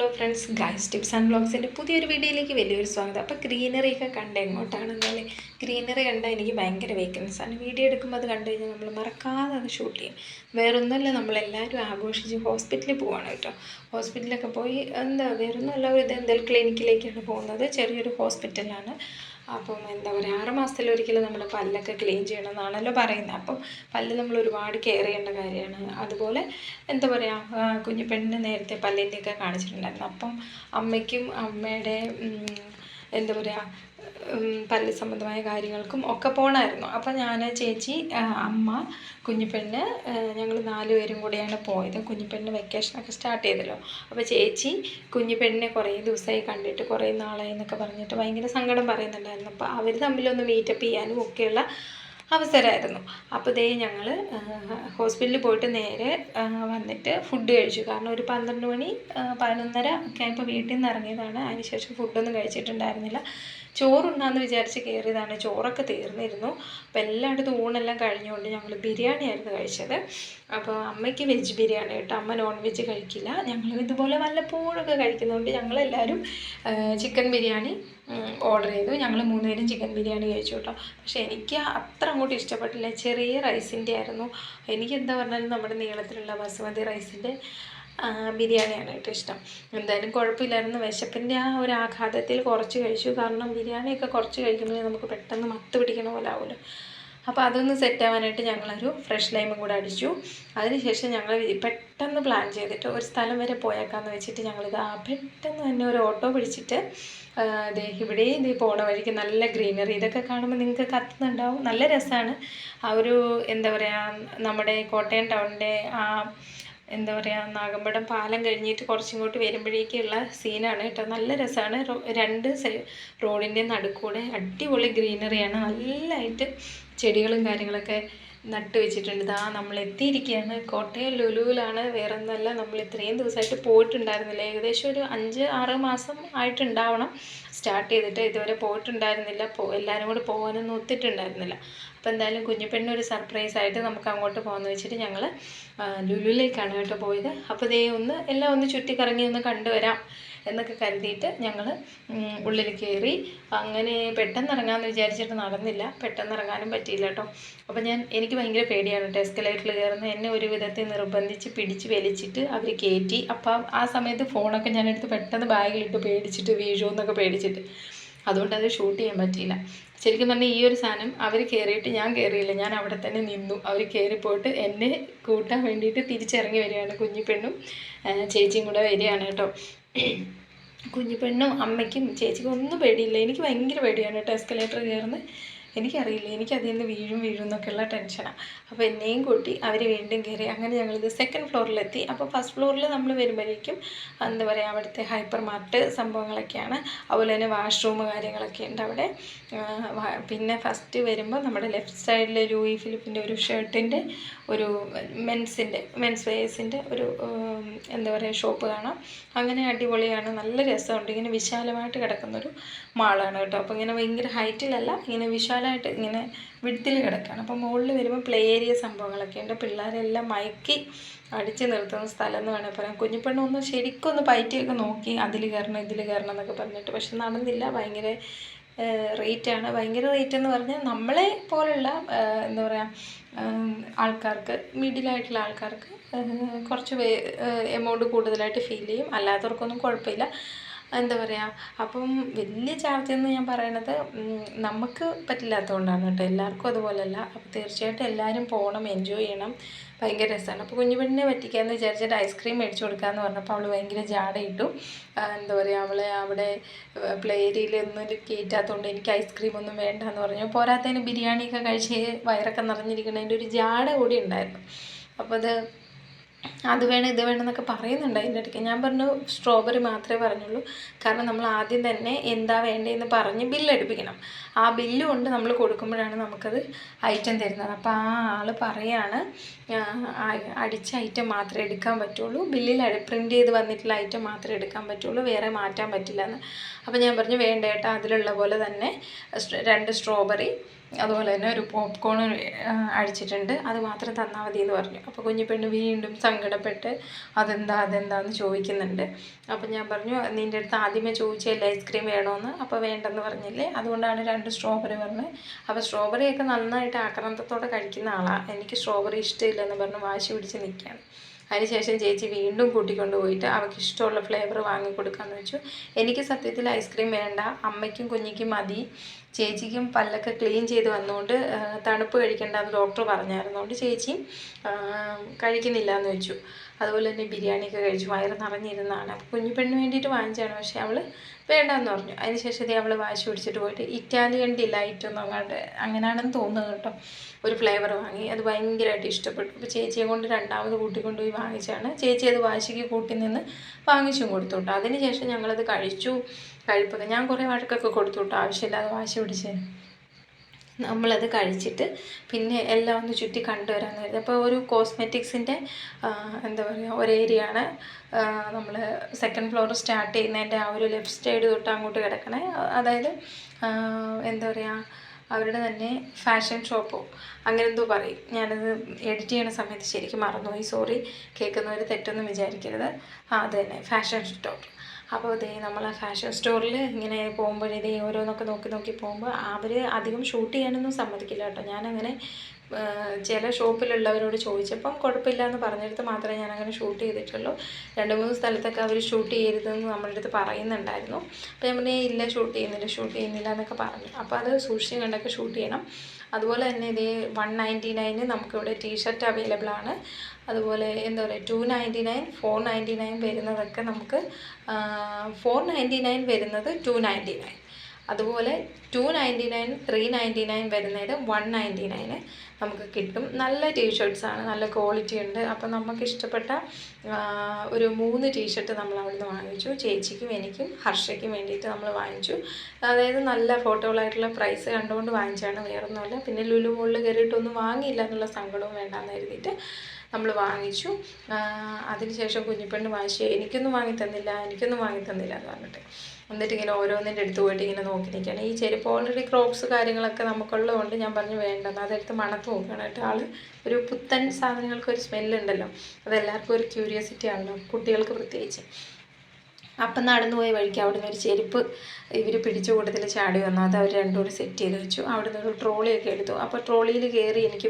Hello friends guys tips and ബ്ലോഗ്സിന്റെ പുതിയൊരു വീഡിയോയിലേക്ക് വലിയൊരു സ്വാഗതം. അപ്പോൾ ഗ്രീനറി ഒക്കെ കണ്ട് എങ്ങോട്ടാണെന്നല്ലേ? ഗ്രീനറി കണ്ടാൽ എനിക്ക് ഭയങ്കര വേക്കൻസ് ആണ്. വീഡിയോ എടുക്കുമ്പോൾ അത് കണ്ടു കഴിഞ്ഞാൽ നമ്മൾ മറക്കാതെ അത് ഷൂട്ട് ചെയ്യും. വേറൊന്നുമല്ല നമ്മളെല്ലാവരും ആഘോഷിച്ച് ഹോസ്പിറ്റലിൽ പോവാണ് കേട്ടോ. ഹോസ്പിറ്റലിലൊക്കെ പോയി എന്താ വേറൊന്നുമല്ല ഇത് എന്തെങ്കിലും ക്ലിനിക്കിലേക്കാണ് പോകുന്നത്. ചെറിയൊരു ഹോസ്പിറ്റലാണ് അപ്പം എന്താ പറയുക ആറ് മാസത്തിലൊരിക്കലും നമ്മൾ പല്ലൊക്കെ ക്ലീൻ ചെയ്യണം എന്നാണല്ലോ പറയുന്നത്. അപ്പം പല്ല് നമ്മൾ ഒരുപാട് കെയർ ചെയ്യേണ്ട കാര്യമാണ്. അതുപോലെ എന്താ പറയുക കുഞ്ഞു പെണ്ണിന് നേരത്തെ പല്ലിന്റെയൊക്കെ കാണിച്ചിട്ടുണ്ടായിരുന്നു. അപ്പം അമ്മയ്ക്കും അമ്മയുടെ എന്താ പറയുക പല്ല് സംബന്ധമായ കാര്യങ്ങൾക്കും ഒക്കെ പോകണമായിരുന്നു അപ്പം ഞാൻ ചേച്ചി അമ്മ കുഞ്ഞിപ്പെണ്ണ് ഞങ്ങൾ നാല് നാലുപേരും കൂടെയാണ് പോയത്. കുഞ്ഞിപ്പെണ്ണ് വെക്കേഷനൊക്കെ സ്റ്റാർട്ട് ചെയ്തല്ലോ. അപ്പോൾ ചേച്ചി കുഞ്ഞിപ്പെണ്ണിനെ കുറേ ദിവസമായി കണ്ടിട്ട് കുറേ നാളായി എന്നൊക്കെ പറഞ്ഞിട്ട് ഭയങ്കര സങ്കടം പറയുന്നുണ്ടായിരുന്നു. അപ്പോൾ അവർ തമ്മിലൊന്ന് മീറ്റപ്പ് ചെയ്യാനും ഒക്കെയുള്ള അവസരമായിരുന്നു അപ്പോൾ ദേ ഞങ്ങൾ ഹോസ്പിറ്റലിൽ പോയിട്ട് നേരെ വന്നിട്ട് ഫുഡ് കഴിച്ചു. കാരണം ഒരു പന്ത്രണ്ട് മണി പതിനൊന്നര ഒക്കെ ആയപ്പോൾ വീട്ടിൽ നിന്ന് ഇറങ്ങിയതാണ്. അതിനുശേഷം ഫുഡൊന്നും കഴിച്ചിട്ടുണ്ടായിരുന്നില്ല. ചോറുണ്ടാന്ന് വിചാരിച്ച് കയറിയതാണ് ചോറൊക്കെ തീർന്നിരുന്നു. അപ്പോൾ എല്ലായിടത്തും ഊണെല്ലാം കഴിഞ്ഞുകൊണ്ട് ഞങ്ങൾ ബിരിയാണി ആയിരുന്നു കഴിച്ചത്. അപ്പോൾ അമ്മയ്ക്ക് വെജ് ബിരിയാണി കേട്ടോ. അമ്മ നോൺ വെജ് കഴിക്കില്ല. ഞങ്ങൾ ഇതുപോലെ വല്ലപ്പോഴൊക്കെ കഴിക്കുന്നതുകൊണ്ട് ഞങ്ങളെല്ലാവരും ചിക്കൻ ബിരിയാണി ഓർഡർ ചെയ്തു. ഞങ്ങൾ മൂന്നുപേരും ചിക്കൻ ബിരിയാണി കഴിച്ചു കേട്ടോ. പക്ഷേ എനിക്ക് അത്ര അങ്ങോട്ട് ഇഷ്ടപ്പെട്ടില്ല. ചെറിയ റൈസിന്റെ ആയിരുന്നു. എനിക്ക് എന്താ പറഞ്ഞാലും നമ്മുടെ നീളത്തിലുള്ള ബസുമതി റൈസിന്റെ ബിരിയാണിയാണ് കേട്ടോ ഇഷ്ടം. എന്തായാലും കുഴപ്പമില്ലായിരുന്നു. വിശപ്പിന്റെ ആ ഒരു ആഘാതത്തിൽ കുറച്ച് കഴിച്ചു. കാരണം ബിരിയാണിയൊക്കെ കുറച്ച് കഴിക്കുമ്പോഴേ നമുക്ക് പെട്ടെന്ന് മത്ത് പിടിക്കണ പോലെ ആവുമല്ലോ. അപ്പോൾ അതൊന്ന് സെറ്റ് ആവാനായിട്ട് ഞങ്ങളൊരു ഫ്രഷ് ലൈമും കൂടെ അടിച്ചു. അതിനുശേഷം ഞങ്ങൾ പെട്ടെന്ന് പ്ലാൻ ചെയ്തിട്ട് ഒരു സ്ഥലം വരെ പോയേക്കാന്ന് വെച്ചിട്ട് ഞങ്ങളിത് ആ പെട്ടെന്ന് തന്നെ ഒരു ഓട്ടോ പിടിച്ചിട്ട് ദേ ഇവിടെ ദേ പോണ വഴിക്ക് നല്ല ഗ്രീനറി ഇതൊക്കെ കാണുമ്പോൾ നിങ്ങൾക്ക് കത്തുന്നുണ്ടാവും. നല്ല രസമാണ് ആ ഒരു എന്താ പറയുക നമ്മുടെ കോട്ടയം ടൗണിന്റെ ആ എന്താ പറയുക നാഗമ്പടം പാലം കഴിഞ്ഞിട്ട് കുറച്ചിങ്ങോട്ട് വരുമ്പോഴേക്കുള്ള സീനാണ് കേട്ടോ. നല്ല രസമാണ് രണ്ട് സൈ റോഡിന്റെ നടുക്കൂടെ അടിപൊളി ഗ്രീനറിയാണ് നല്ലതായിട്ട് ചെടികളും കാര്യങ്ങളൊക്കെ നട്ട് വെച്ചിട്ടുണ്ട്. ഇതാ നമ്മൾ എത്തിയിരിക്കുകയാണ് കോട്ടയം ലുലുവിലാണ്. വേറെ ഒന്നല്ല നമ്മൾ ഇത്രയും ദിവസമായിട്ട് പോയിട്ടുണ്ടായിരുന്നില്ല. ഏകദേശം ഒരു അഞ്ച് ആറ് മാസം ആയിട്ടുണ്ടാവണം. സ്റ്റാർട്ട് ചെയ്തിട്ട് ഇതുവരെ പോയിട്ടുണ്ടായിരുന്നില്ല. പോ എല്ലാവരും കൂടി പോകാനൊന്നും ഒത്തിട്ടുണ്ടായിരുന്നില്ല. അപ്പോൾ എന്തായാലും കുഞ്ഞിപ്പെണ്ണ് ഒരു സർപ്രൈസ് ആയിട്ട് നമുക്ക് അങ്ങോട്ട് പോകാമെന്ന് വെച്ചിട്ട് ഞങ്ങൾ ലുലുവിലേക്കാണ് കേട്ടോ പോയത്. അപ്പോൾ ദേ ഒന്ന് എല്ലാം ഒന്ന് ചുറ്റിക്കറങ്ങി ഒന്ന് കണ്ടുവരാം എന്നൊക്കെ കരുതിയിട്ട് ഞങ്ങൾ ഉള്ളിൽ കയറി അങ്ങനെ പെട്ടെന്ന് ഇറങ്ങാമെന്ന് വിചാരിച്ചിട്ട് നടന്നില്ല. പെട്ടെന്ന് ഇറങ്ങാനും പറ്റിയില്ല കേട്ടോ. അപ്പോൾ ഞാൻ എനിക്ക് ഭയങ്കര പേടിയാണ് കേട്ടോ എസ്കലേറ്ററിൽ കയറുന്നത്. എന്നെ ഒരു വിധത്തിൽ നിർബന്ധിച്ച് പിടിച്ച് വലിച്ചിട്ട് അവർ കയറ്റി അപ്പോൾ ആ സമയത്ത് ഫോണൊക്കെ ഞാനെടുത്ത് പെട്ടെന്ന് ബാഗിലിട്ട് പേടിച്ചിട്ട് വീഴുമെന്നൊക്കെ പേടിച്ചിട്ട്. അതുകൊണ്ട് അത് ഷൂട്ട് ചെയ്യാൻ പറ്റിയില്ല. ശരിക്കും പറഞ്ഞാൽ ഈ ഒരു സാധനം അവർ കയറിയിട്ട് ഞാൻ കയറിയില്ല ഞാൻ അവിടെ തന്നെ നിന്നു. അവർ കയറിപ്പോയിട്ട് എന്നെ കൂട്ടാൻ വേണ്ടിയിട്ട് തിരിച്ചിറങ്ങി വരികയാണ് കുഞ്ഞിപ്പെണ്ണും ചേച്ചിയും കൂടെ വരികയാണ് കേട്ടോ. കുഞ്ഞിപ്പെണ്ണും അമ്മയ്ക്കും ചേച്ചിക്കും ഒന്നും പേടിയില്ല. എനിക്ക് ഭയങ്കര പേടിയാണ് കേട്ടോ. എസ്കലേറ്റർ കയറുന്നത്. എനിക്കറിയില്ല. എനിക്കതിൽ നിന്ന് വീഴും വീഴും എന്നൊക്കെയുള്ള ടെൻഷനാണ് അപ്പോൾ എന്നെയും കൂട്ടി അവർ വീണ്ടും കയറി അങ്ങനെ ഞങ്ങളിത് സെക്കൻഡ് ഫ്ലോറിലെത്തി അപ്പോൾ ഫസ്റ്റ് ഫ്ലോറിൽ നമ്മൾ വരുമ്പോഴേക്കും എന്താ പറയുക അവിടുത്തെ ഹൈപ്പർ മാർട്ട് സംഭവങ്ങളൊക്കെയാണ്. അതുപോലെ തന്നെ വാഷ്റൂം കാര്യങ്ങളൊക്കെ ഉണ്ട് അവിടെ. പിന്നെ ഫസ്റ്റ് വരുമ്പോൾ നമ്മുടെ ലെഫ്റ്റ് സൈഡിൽ ലൂയി ഫിലിപ്പിന്റെ ഒരു ഷർട്ടിന്റെ ഒരു മെൻസിന്റെ മെൻസ് വെയേഴ്സിന്റെ ഒരു എന്താ പറയുക ഷോപ്പ് കാണാം. അങ്ങനെ അടിപൊളിയാണ്. നല്ല രസമുണ്ട്. ഇങ്ങനെ വിശാലമായിട്ട് കിടക്കുന്നൊരു മാളാണ് കേട്ടോ. അപ്പോൾ ഇങ്ങനെ ഭയങ്കര ഹൈറ്റിലല്ല ഇങ്ങനെ വിശാലമായിട്ട് ഇങ്ങനെ വിടുത്തിൽ കിടക്കുകയാണ് അപ്പോൾ മുകളിൽ വരുമ്പോൾ പ്ലേ ഏരിയ സംഭവങ്ങളൊക്കെ ഉണ്ട്. പിള്ളേരെല്ലാം മയക്കി അടിച്ചു നിർത്തുന്ന സ്ഥലം എന്ന് വേണമെങ്കിൽ പറയാം. കുഞ്ഞിപ്പെണ്ണ് ഒന്ന് ശരിക്കും ഒന്ന് പയറ്റിയൊക്കെ നോക്കി അതിൽ കയറണം ഇതിൽ കയറണം എന്നൊക്കെ പറഞ്ഞിട്ട്. പക്ഷെ നടന്നില്ല. ഭയങ്കര റേറ്റാണ് ഭയങ്കര റേറ്റ് എന്ന് പറഞ്ഞാൽ നമ്മളെ പോലുള്ള എന്താ പറയുക ആൾക്കാർക്ക് മിഡിലായിട്ടുള്ള ആൾക്കാർക്ക് കുറച്ച് എമൗണ്ട് കൂടുതലായിട്ട് ഫീൽ ചെയ്യും. അല്ലാത്തവർക്കൊന്നും കുഴപ്പമില്ല. എന്താ പറയുക അപ്പം വലിയ ചാർജ് എന്ന് ഞാൻ പറയണത് നമുക്ക് പറ്റില്ലാത്തതുകൊണ്ടാണ് കേട്ടോ. എല്ലാവർക്കും അതുപോലെയല്ല അപ്പോൾ തീർച്ചയായിട്ടും എല്ലാവരും പോകണം എൻജോയ് ചെയ്യണം. ഭയങ്കര രസമാണ് അപ്പോൾ കുഞ്ഞു പെണ്ണിനെ പറ്റിക്കാമെന്ന് വിചാരിച്ചിട്ട് ഐസ്ക്രീം മേടിച്ചു കൊടുക്കാമെന്ന് പറഞ്ഞപ്പോൾ അവൾ ഭയങ്കര ജാടയിട്ടു. എന്താ പറയുക അവളെ അവിടെ പ്ലേ ഏരിയയിൽ ഒന്നും കയറ്റാത്തതുകൊണ്ട് എനിക്ക് ഐസ്ക്രീം ഒന്നും വേണ്ട എന്ന് പറഞ്ഞു. പോരാത്തതിന് ബിരിയാണിയൊക്കെ കഴിച്ച് വയറൊക്കെ നിറഞ്ഞിരിക്കുന്നതിന്റെ ഒരു ജാട കൂടി ഉണ്ടായിരുന്നു. അപ്പോൾ അത് അത് വേണം ഇത് വേണം എന്നൊക്കെ പറയുന്നുണ്ട് അതിന്റെ ഇടയ്ക്ക്. ഞാൻ പറഞ്ഞു സ്ട്രോബെറി മാത്രമേ പറഞ്ഞുള്ളൂ. കാരണം നമ്മൾ ആദ്യം തന്നെ എന്താ വേണ്ടതെന്ന് പറഞ്ഞ് ബില്ലടിപ്പിക്കണം ആ ബില്ല് കൊണ്ട് നമ്മൾ കൊടുക്കുമ്പോഴാണ് നമുക്കത് ഐറ്റം തരുന്നത്. അപ്പോൾ ആ ആൾ പറയാണ് അടിച്ച ഐറ്റം മാത്രമേ എടുക്കാൻ പറ്റുള്ളൂ. ബില്ലിൽ പ്രിന്റ് ചെയ്ത് വന്നിട്ടുള്ള ഐറ്റം മാത്രമേ എടുക്കാൻ പറ്റുള്ളൂ. വേറെ മാറ്റാൻ പറ്റില്ല എന്ന്. അപ്പോൾ ഞാൻ പറഞ്ഞു വേണ്ട ഏട്ടാ അതിലുള്ള പോലെ തന്നെ രണ്ട് സ്ട്രോബെറി അതുപോലെ തന്നെ ഒരു പോപ്കോൺ അടിച്ചിട്ടുണ്ട്. അത് മാത്രം തന്നാൽ മതി എന്ന് പറഞ്ഞു. അപ്പോൾ കുഞ്ഞു പെണ്ണ് വീണ്ടും സങ്കടം സങ്കടപ്പെട്ട് അതെന്താ അതെന്താന്ന് ചോദിക്കുന്നുണ്ട്. അപ്പം ഞാൻ പറഞ്ഞു നിന്റെ അടുത്ത് ആദ്യമേ ചോദിച്ചല്ലേ ഐസ്ക്രീം വേണമെന്ന് അപ്പോൾ വേണ്ടെന്ന് പറഞ്ഞില്ലേ? അതുകൊണ്ടാണ് രണ്ട് സ്ട്രോബെറി പറഞ്ഞത് അപ്പോൾ സ്ട്രോബെറിയൊക്കെ നന്നായിട്ട് ആക്രാന്തത്തോടെ കഴിക്കുന്ന ആളാണ് എനിക്ക് സ്ട്രോബെറി ഇഷ്ടമില്ലെന്ന് പറഞ്ഞ് വാശി പിടിച്ച് നിൽക്കുകയാണ് അതിനുശേഷം ചേച്ചി വീണ്ടും കൂട്ടിക്കൊണ്ട് പോയിട്ട് അവൾക്ക് ഇഷ്ടമുള്ള ഫ്ലേവർ വാങ്ങി കൊടുക്കാമെന്ന് വെച്ചു. എനിക്ക് സത്യത്തിൽ ഐസ്ക്രീം വേണ്ട. അമ്മയ്ക്കും കുഞ്ഞിക്കും മതി. ചേച്ചിക്കും പല്ലൊക്കെ ക്ലീൻ ചെയ്ത് വന്നുകൊണ്ട് തണുപ്പ് കഴിക്കേണ്ടെന്ന് ഡോക്ടർ പറഞ്ഞായിരുന്നുകൊണ്ട് ചേച്ചിയും കഴിക്കുന്നില്ല എന്ന് വെച്ചു. അതുപോലെ തന്നെ ബിരിയാണിയൊക്കെ കഴിച്ചു. വയറ് നിറഞ്ഞിരുന്നതാണ്. കുഞ്ഞു പെണ്ണിന് വേണ്ടിയിട്ട് വാങ്ങിച്ചാണ് പക്ഷേ അവൾ വേണ്ടെന്ന് പറഞ്ഞു. അതിനുശേഷം ഇത് അവൾ വാശി പിടിച്ചിട്ട് പോയിട്ട് ഇറ്റാലിയൻ ഡിലൈറ്റ് ഒന്നും അങ്ങോട്ട് അങ്ങനെയാണെന്ന് തോന്നുന്നു കേട്ടോ. ഒരു ഫ്ലേവർ വാങ്ങി. അത് ഭയങ്കരമായിട്ട് ഇഷ്ടപ്പെട്ടു. അപ്പോൾ ചേച്ചിയെ കൊണ്ട് രണ്ടാമത് കൂട്ടിക്കൊണ്ടുപോയി വാങ്ങിച്ചാണ്. ചേച്ചി അത് വാശിക്ക് കൂട്ടി നിന്ന് വാങ്ങിച്ചും കൊടുത്തു കേട്ടോ അതിനുശേഷം ഞങ്ങളത് കഴിച്ചു. കഴിപ്പൊക്കെ ഞാൻ കുറേ വഴക്കൊക്കെ കൊടുത്തു കേട്ടോ ആവശ്യമില്ലാതെ വാശി പിടിച്ചതിന് നമ്മളത് കഴിച്ചിട്ട് പിന്നെ എല്ലാം ഒന്ന് ചുറ്റി കണ്ടുവരാമെന്ന് കരുതി അപ്പോൾ ഒരു കോസ്മെറ്റിക്സിന്റെ എന്താ പറയുക ഒരു ഏരിയ ആണ് നമ്മൾ സെക്കൻഡ് ഫ്ലോർ സ്റ്റാർട്ട് ചെയ്യുന്നതിന്റെ ആ ഒരു ലെഫ്റ്റ് സൈഡ് തൊട്ട് അങ്ങോട്ട് കിടക്കണേ. അതായത് എന്താ പറയുക അവരുടെ തന്നെ ഫാഷൻ ഷോപ്പോ അങ്ങനെ എന്തോ പറയും. ഞാനത് എഡിറ്റ് ചെയ്യുന്ന സമയത്ത് ശരിക്കും മറന്നുപോയി. സോറി കേൾക്കുന്നവർ തെറ്റൊന്നും വിചാരിക്കരുത്. ആ അത് തന്നെ. ഫാഷൻ സ്റ്റോർ അപ്പോൾ ഇതേ നമ്മൾ ഫാഷൻ സ്റ്റോറിൽ ഇങ്ങനെ പോകുമ്പോഴേ ഇതേ ഓരോന്നൊക്കെ നോക്കി നോക്കി പോകുമ്പോൾ അവർ അധികം ഷൂട്ട് ചെയ്യാനൊന്നും സമ്മതിക്കില്ല കേട്ടോ. ഞാനങ്ങനെ ചില ഷോപ്പിലുള്ളവരോട് ചോദിച്ചപ്പം കുഴപ്പമില്ല എന്ന് പറഞ്ഞെടുത്ത് മാത്രമേ ഞാനങ്ങനെ ഷൂട്ട് ചെയ്തിട്ടുള്ളൂ. രണ്ട് മൂന്ന് സ്ഥലത്തൊക്കെ അവർ ഷൂട്ട് ചെയ്യരുതെന്ന് നമ്മുടെ അടുത്ത് പറയുന്നുണ്ടായിരുന്നു. അപ്പോൾ ഞാൻ പറഞ്ഞേ ഇല്ല ഷൂട്ട് ചെയ്യുന്നില്ല ഷൂട്ട് ചെയ്യുന്നില്ല എന്നൊക്കെ പറഞ്ഞു. അപ്പോൾ അത് സൂക്ഷിച്ച് കണ്ടൊക്കെ ഷൂട്ട് ചെയ്യണം. അതുപോലെ തന്നെ ഇതേ വൺ നയന്റി നയന് നമുക്കിവിടെ ടീഷർട്ട് അവൈലബിൾ ആണ്. അതുപോലെ എന്താ പറയുക two ninety nine four ninety nine വരുന്നതൊക്കെ നമുക്ക് ഫോർ നയന്റി നയൻ വരുന്നത് ടു നയന്റി നയൻ അതുപോലെ two ninety nine three ninety nine വരുന്നത് വൺ നയന്റി നയന് നമുക്ക് കിട്ടും. നല്ല ടീഷർട്ട്സാണ് നല്ല ക്വാളിറ്റി ഉണ്ട്. അപ്പം നമുക്ക് ഇഷ്ടപ്പെട്ട ഒരു മൂന്ന് ടീഷർട്ട് നമ്മൾ അവിടുന്ന് വാങ്ങിച്ചു. ചേച്ചിക്കും എനിക്കും ഹർഷയ്ക്കും വേണ്ടിയിട്ട് നമ്മൾ വാങ്ങിച്ചു. അതായത് നല്ല ഫോട്ടോകളായിട്ടുള്ള പ്രൈസ് കണ്ടുകൊണ്ട് വാങ്ങിച്ചാണ് വേറൊന്നുമല്ല. പിന്നെ ലുലു മുകളിൽ കയറിയിട്ടൊന്നും വാങ്ങിയില്ല എന്നുള്ള സങ്കടവും വേണ്ടാന്ന് കരുതിയിട്ട് നമ്മൾ വാങ്ങിച്ചു. അതിനുശേഷം കുഞ്ഞിപ്പെണ്ണ് വാശി എനിക്കൊന്നും വാങ്ങി തന്നില്ല എനിക്കൊന്നും വാങ്ങി തന്നില്ല എന്ന് പറഞ്ഞിട്ട്. എന്നിട്ട് ഇങ്ങനെ ഓരോന്നിന്റെ അടുത്ത് പോയിട്ട് ഇങ്ങനെ നോക്കി നിൽക്കുകയാണ്. ഈ ചെരുപ്പ് ഓൾറെഡി ക്രോക്സ് കാര്യങ്ങളൊക്കെ നമുക്കുള്ളതുകൊണ്ട് ഞാൻ പറഞ്ഞു വേണ്ടെന്ന് അതെടുത്ത് മണത്ത് നോക്കുകയാണ് കേട്ടോ ആൾ ഒരു പുത്തൻ സാധനങ്ങൾക്ക് ഒരു സ്മെല്ലുണ്ടല്ലോ അതെല്ലാവർക്കും ഒരു ക്യൂരിയോസിറ്റി ആണല്ലോ കുട്ടികൾക്ക് പ്രത്യേകിച്ച്. അപ്പം നടന്നു പോയ വഴിക്ക് അവിടുന്ന് ഒരു ചെരുപ്പ് ഇവർ പിടിച്ച കൂട്ടത്തിൽ ചാടി വന്നു. അത് അവർ രണ്ടുകൂടി സെറ്റ് ചെയ്ത് വെച്ചു. അവിടുന്ന് ഒരു ട്രോളിയൊക്കെ എടുത്തു. അപ്പോൾ ട്രോളിയിൽ കയറി എനിക്ക്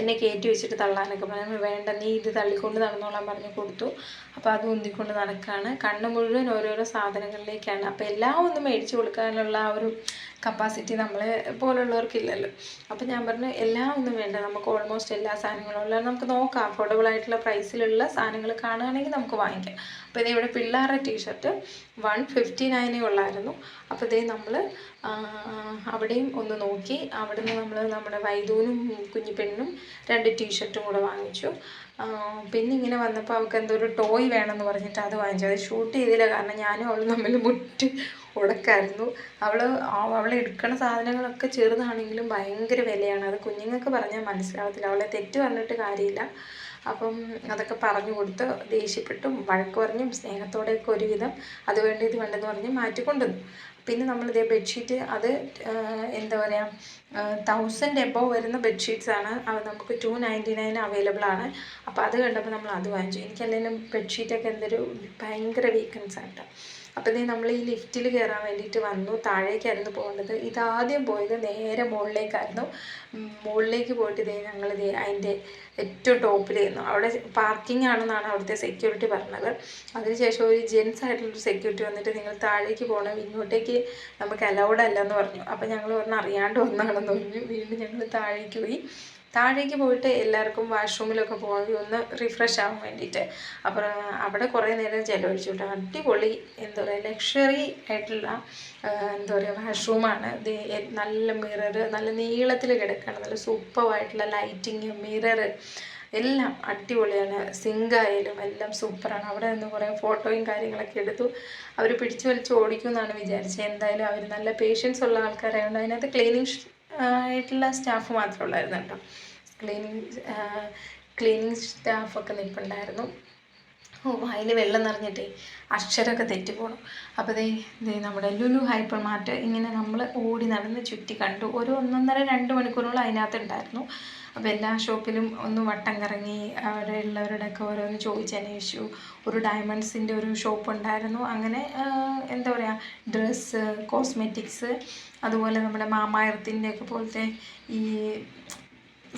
എന്നെ കയറ്റി വെച്ചിട്ട് തള്ളാനൊക്കെ പറഞ്ഞു. വേണ്ട നീ ഇത് തള്ളിക്കൊണ്ട് നടന്നോളാൻ പറഞ്ഞ് കൊടുത്തു. അപ്പോൾ അത് ഉന്തിക്കൊണ്ട് നടക്കുകയാണ് കണ്ണ് മുഴുവൻ ഓരോരോ സാധനങ്ങളിലേക്കാണ്. അപ്പോൾ എല്ലാം ഒന്നും മേടിച്ചു കൊടുക്കാനുള്ള ആ ഒരു കപ്പാസിറ്റി നമ്മളെ പോലുള്ളവർക്കില്ലല്ലോ. അപ്പോൾ ഞാൻ പറഞ്ഞു എല്ലാം ഒന്നും വേണ്ട. നമുക്ക് ഓൾമോസ്റ്റ് എല്ലാ സാധനങ്ങളും ഉള്ള നമുക്ക് നോക്കാം. അഫോർഡബിൾ ആയിട്ടുള്ള പ്രൈസിലുള്ള സാധനങ്ങൾ കാണുകയാണെങ്കിൽ നമുക്ക് വാങ്ങിക്കാം. അപ്പോൾ ഇതേ ഇവിടെ പിള്ളേരുടെ ടീഷർട്ട് വൺ ഫിഫ്റ്റി നയനേ ഉള്ളായിരുന്നു. അപ്പോൾ ഇതേ നമ്മൾ അവിടെയും ഒന്ന് നോക്കി. അവിടുന്ന് നമ്മൾ നമ്മുടെ വൈദൂനും കുഞ്ഞിപ്പെണ്ണും രണ്ട് ടീഷർട്ടും കൂടെ വാങ്ങിച്ചു. പിന്നെ ഇങ്ങനെ വന്നപ്പോൾ അവൾക്ക് എന്തോ ഒരു ടോയ് വേണമെന്ന് പറഞ്ഞിട്ട് അത് വാങ്ങിച്ചു. അത് ഷൂട്ട് ചെയ്തില്ല. കാരണം ഞാനും അവളും തമ്മിൽ മുട്ട് ഉടക്കായിരുന്നു. അവൾ അവൾ എടുക്കുന്ന സാധനങ്ങളൊക്കെ ചെറുതാണെങ്കിലും ഭയങ്കര വിലയാണ്. അത് കുഞ്ഞുങ്ങൾക്ക് പറഞ്ഞാൽ മനസ്സിലാവത്തില്ല. അവളെ തെറ്റ് പറഞ്ഞിട്ട് കാര്യമില്ല. അപ്പം അതൊക്കെ പറഞ്ഞു കൊടുത്ത് ദേഷ്യപ്പെട്ടും വഴക്ക് പറഞ്ഞും സ്നേഹത്തോടെയൊക്കെ ഒരുവിധം അത് വേണ്ട ഇത് വേണ്ടെന്ന് പറഞ്ഞ് മാറ്റിക്കൊണ്ടുവന്നു. പിന്നെ നമ്മൾ നമ്മളിതേ ബെഡ്ഷീറ്റ് അത് എന്താ പറയുക തൗസൻഡ് എബോവ് വരുന്ന ബെഡ്ഷീറ്റ്സ് ആണ്. അത് നമുക്ക് ടു നയന്റി നയൻ അവൈലബിൾ ആണ്. അപ്പോൾ അത് കണ്ടപ്പോൾ നമ്മൾ അത് വാങ്ങിച്ചു. എനിക്കല്ലെങ്കിലും ബെഡ്ഷീറ്റൊക്കെ എന്തൊരു ഭയങ്കര വീക്കൻസ് ആയിട്ടാണ് അപ്പോൾ ഇതേ നമ്മൾ ഈ ലിഫ്റ്റിൽ കയറാൻ വേണ്ടിയിട്ട് വന്നു. താഴേക്കായിരുന്നു പോകേണ്ടത്. ഇതാദ്യം പോയത് നേരെ മുകളിലേക്കായിരുന്നു. മുകളിലേക്ക് പോയിട്ട് ഇതേ ഞങ്ങൾ ഇതേ അതിന്റെ ഏറ്റവും ടോപ്പിലായിരുന്നു അവിടെ പാർക്കിംഗ് ആണെന്നാണ് അവിടുത്തെ സെക്യൂരിറ്റി പറഞ്ഞത്. അതിനുശേഷം ഒരു ജെൻസ് ആയിട്ടുള്ളൊരു സെക്യൂരിറ്റി വന്നിട്ട് നിങ്ങൾ താഴേക്ക് പോകണം ഇങ്ങോട്ടേക്ക് നമുക്ക് അലൗഡ് അല്ല എന്ന് പറഞ്ഞു. അപ്പോൾ ഞങ്ങൾ പറഞ്ഞു അറിയാണ്ട് വന്നാണെന്ന് പറഞ്ഞു. വീണ്ടും ഞങ്ങൾ താഴേക്ക് പോയി. താഴേക്ക് പോയിട്ട് എല്ലാവർക്കും വാഷ്റൂമിലൊക്കെ പോയി ഒന്ന് റിഫ്രഷ് ആവാൻ വേണ്ടിയിട്ട്. അപ്പോൾ അവിടെ കുറേ നേരം ചിലവഴിച്ചു കേട്ടോ. അടിപൊളി എന്താ പറയുക ലക്ഷറി ആയിട്ടുള്ള എന്താ പറയുക വാഷ്റൂമാണ്. നല്ല മിറർ നല്ല നീളത്തിൽ കിടക്കുകയാണ് നല്ല സൂപ്പറായിട്ടുള്ള ലൈറ്റിങ് മിറർ എല്ലാം അടിപൊളിയാണ്. സിങ്ക് ആയാലും എല്ലാം സൂപ്പറാണ് അവിടെ നിന്ന് കുറേ ഫോട്ടോയും കാര്യങ്ങളൊക്കെ എടുത്തു. അവർ പിടിച്ചു വലിച്ച് ഓടിക്കും എന്നാണ് വിചാരിച്ചത്. എന്തായാലും അവർ നല്ല പേഷ്യൻസ് ഉള്ള ആൾക്കാരായതുകൊണ്ട് അതിനകത്ത് ക്ലീനിങ് ആയിട്ടുള്ള സ്റ്റാഫ് മാത്രമേ ഉള്ളായിരുന്നു കേട്ടോ. ക്ലീനിങ് ക്ലീനിങ് സ്റ്റാഫൊക്കെ നിൽപ്പുണ്ടായിരുന്നു ഓ വായിൽ വെള്ളം നിറഞ്ഞിട്ടേ അക്ഷരമൊക്കെ തെറ്റിപ്പോണം. അപ്പോൾ ദേ ദേ നമ്മുടെ ലുലു ഹൈപ്പർ മാർട്ട് ഇങ്ങനെ നമ്മൾ ഓടി നടന്ന് ചുറ്റി കണ്ടു. ഒരു ഒന്നൊന്നര രണ്ട് മണിക്കൂറോളം അതിനകത്ത് ഉണ്ടായിരുന്നു. അപ്പോൾ എല്ലാ ഷോപ്പിലും ഒന്ന് വട്ടം കറങ്ങി അവിടെ ഉള്ളവരോടൊക്കെ ഓരോന്ന് ചോദിച്ചന്വേഷിച്ചു ഒരു ഡയമണ്ട്സിന്റെ ഒരു ഷോപ്പ് ഉണ്ടായിരുന്നു. അങ്ങനെ എന്താ പറയുക ഡ്രസ്സ് കോസ്മെറ്റിക്സ് അതുപോലെ നമ്മുടെ മാമായത്തിന്റെ ഒക്കെ പോലത്തെ ഈ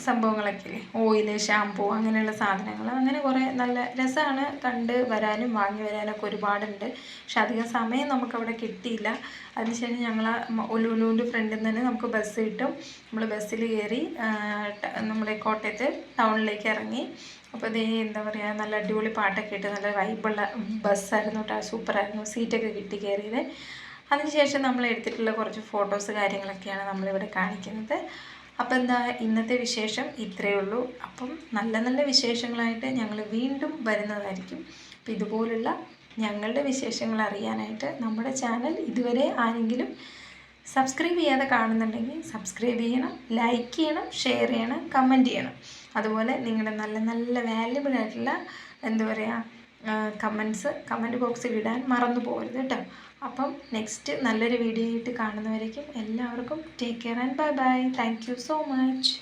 സംഭവങ്ങളൊക്കെ. ഓയിൽ ഷാംപൂ അങ്ങനെയുള്ള സാധനങ്ങൾ. അങ്ങനെ കുറേ നല്ല രസമാണ് കണ്ട് വരാനും വാങ്ങി വരാനൊക്കെ ഒരുപാടുണ്ട്. പക്ഷെ അധികം സമയം നമുക്കവിടെ കിട്ടിയില്ല. അതിനുശേഷം ഞങ്ങൾ ഒലുലുവിന്റെ ഫ്രണ്ടിൽ നിന്ന് നമുക്ക് ബസ് കിട്ടും. നമ്മൾ ബസ്സിൽ കയറി നമ്മുടെ കോട്ടയത്ത് ടൗണിലേക്ക് ഇറങ്ങി. അപ്പോൾ ഇതേ എന്താ പറയുക നല്ല അടിപൊളി പാട്ടൊക്കെ ഇട്ട് നല്ല വൈബുള്ള ബസ്സായിരുന്നു കേട്ടോ. സൂപ്പറായിരുന്നു. സീറ്റൊക്കെ കിട്ടി കയറിയത്. അതിനുശേഷം നമ്മൾ എടുത്തിട്ടുള്ള കുറച്ച് ഫോട്ടോസ് കാര്യങ്ങളൊക്കെയാണ് നമ്മളിവിടെ കാണിക്കുന്നത്. അപ്പം എന്താ ഇന്നത്തെ വിശേഷം ഇത്രയേ ഉള്ളൂ. അപ്പം നല്ല നല്ല വിശേഷങ്ങളായിട്ട് ഞങ്ങൾ വീണ്ടും വരുന്നതായിരിക്കും. അപ്പം ഇതുപോലുള്ള ഞങ്ങളുടെ വിശേഷങ്ങൾ അറിയാനായിട്ട് നമ്മുടെ ചാനൽ ഇതുവരെ ആരെങ്കിലും സബ്സ്ക്രൈബ് ചെയ്യാതെ കാണുന്നുണ്ടെങ്കിൽ സബ്സ്ക്രൈബ് ചെയ്യണം ലൈക്ക് ചെയ്യണം ഷെയർ ചെയ്യണം കമന്റ് ചെയ്യണം. അതുപോലെ നിങ്ങളുടെ നല്ല നല്ല വാല്യബിൾ ആയിട്ടുള്ള എന്താ പറയുക കമൻസ് കമന്റ് ബോക്സിൽ ഇടാൻ മറന്നു പോകരുത് കേട്ടോ അപ്പം നെക്സ്റ്റ് നല്ലൊരു വീഡിയോ ആയിട്ട് കാണുന്നവരേക്കും എല്ലാവർക്കും take care and bye bye thank so much